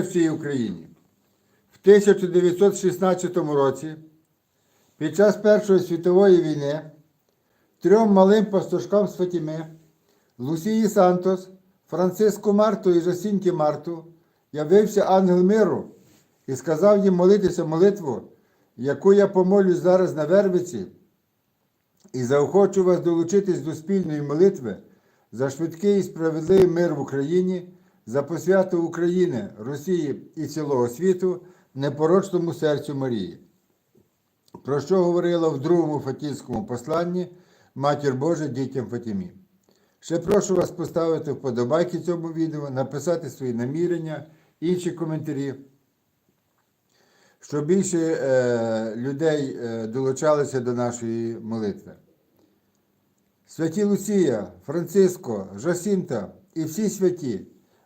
всій Україні. В 1916 році, під час Першої світової війни, трьом малим пастушкам з Фатіми, Лусії Сантос, Франциску Марту і Жасінті Марту, явився ангел миру і сказав їм молитися молитву, яку я помолюсь зараз на Вервиці, і заохочу вас долучитись до спільної молитви за швидкий і справедливий мир в Україні, за посвяту України, Росії і цілого світу непорочному серцю Марії. Про що говорила в другому Фатінському посланні Матір Божа дітям Фатімі. Ще прошу вас поставити вподобайки цьому відео, написати свої намірення, інші коментарі, щоб більше е, людей е, долучалися до нашої молитви. Святі Лусія, Франциско, Жосінта і всі святі,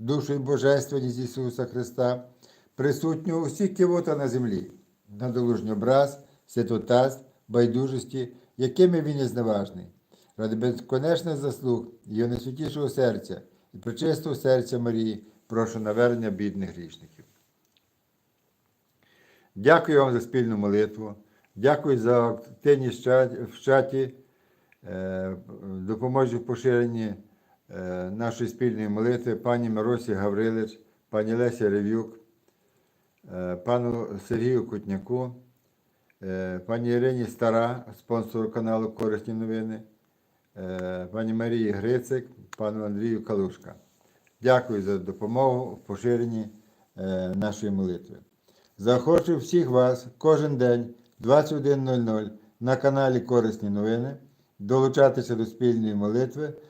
душу і божественність Ісуса Христа, присутню у всіх кивота на землі, на долужній образ, святотаз, байдужості, якими він є зневажний, ради безконечних заслуг Його найсвятішого серця і причистого серця Марії, прошу навернення бідних грішників. Дякую вам за спільну молитву. Дякую за активність в чаті-. Е, Допоможу в поширенні нашої спільної молитви пані Миросі Гаврилич, пані Лесі Рев'юк, е, пану Сергію Кутняку, е, пані Ірині Стара, спонсору каналу Корисні новини, е, пані Марії Грицик, пану Андрію Калушка. Дякую за допомогу в поширенні е, нашої молитви. Заохочую всіх вас кожен день 21.00 на каналі Корисні новини долучатися до спільної молитви